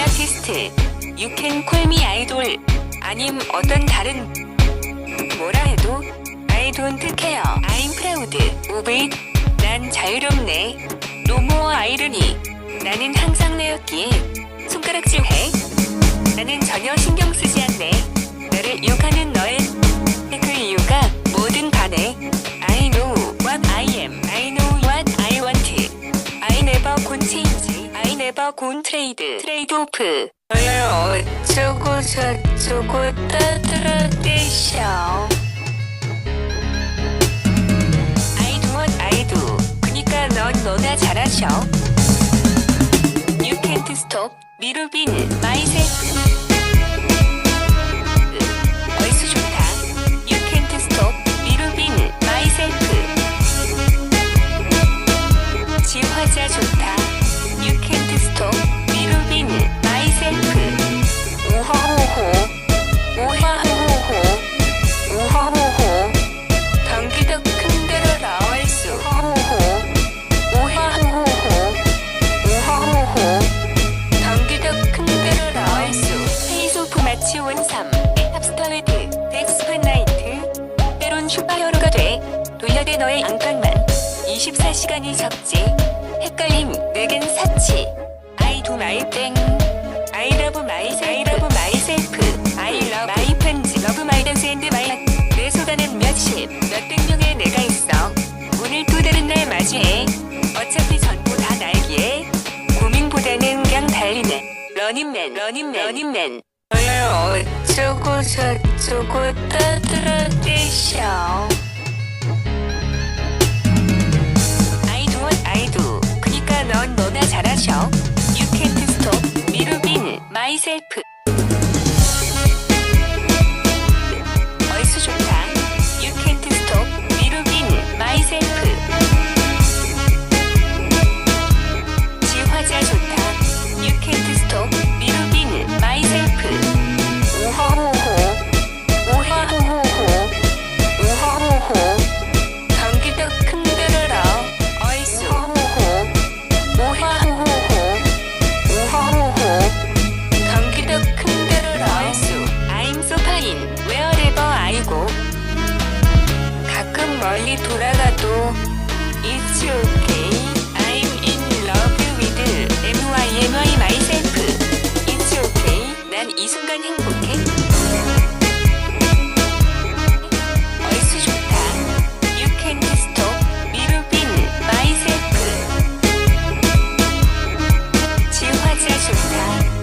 아티스트 You can call me idol 아님 어떤 다른 뭐라 해도 I don't care. I'm proud. of it 난 자유롭네. No more irony. 나는 항상 내였기에 손가락질 해. 나는 전혀 신경 쓰지 않네. 나를 욕하는 Gon trade trade off 어쩌고 저쩌고 떠들어대셔 I do what 그니까 넌 너나 잘하셔 You can't stop 미루빈 myself 우하호호 우하호호 우하호호. 경기도 큰 데로라 얼쑤 우하호호 우하호호 우하호호. 경기도 큰 데로라 얼쑤 페이소프 마치 원삼. 탑스타웨드 덱스프나이트. 때론 슈퍼히어로가 돼. 돌려대 너의 앙팡만. 24시간이 적지. 헷갈림 내겐 사치. do my thing I 내 소단은 몇십 몇백 명의 내가 있어. 오늘 또 다른 날 맞이해. 어차피 전부 다 날기에. 고민보다는 그냥 달리는 러닝맨 러닝맨 러닝맨. 어쩌고 저쩌고 떠들어 대셔 I do what I do 그니까 넌 너나 잘하셔 멀리 돌아가도 It's okay. I'm in love with MYMY myself. It's okay. 난 이 순간 행복해. 얼쑤 좋다. You can't stop me loving myself. 지화자 좋다.